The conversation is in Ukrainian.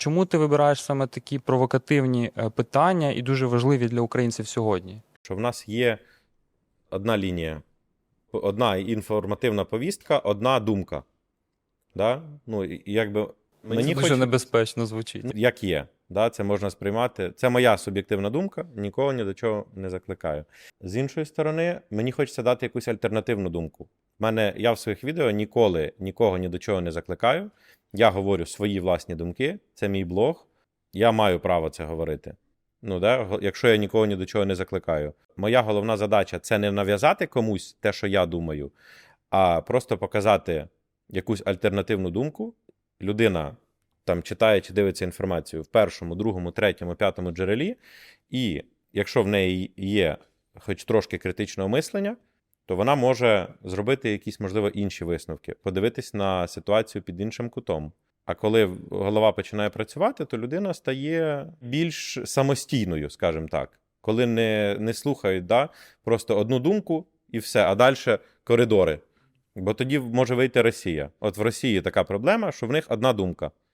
Чому ти вибираєш саме такі провокативні е, питання і дуже важливі для українців сьогодні? що в нас є одна лінія, одна інформативна повістка, одна думка. Да? Ну, якби Мені мені дуже хоч- небезпечно звучить. Ну, як є. Да? Це можна сприймати. Це моя суб'єктивна думка, нікого ні до чого не закликаю. З іншої сторони, мені хочеться дати якусь альтернативну думку. Мене я в своїх відео ніколи нікого ні до чого не закликаю. Я говорю свої власні думки, це мій блог. Я маю право це говорити. Ну, да? якщо я нікого ні до чого не закликаю. Моя головна задача це не нав'язати комусь те, що я думаю, а просто показати якусь альтернативну думку. Людина там читає чи дивиться інформацію в першому, другому, третьому, п'ятому джерелі, і якщо в неї є хоч трошки критичного мислення, то вона може зробити якісь, можливо, інші висновки, подивитись на ситуацію під іншим кутом. А коли голова починає працювати, то людина стає більш самостійною, скажімо так. Коли не, не слухають да, просто одну думку і все, а далі коридори. Бо тоді може вийти Росія. От в Росії така проблема, що в них одна думка.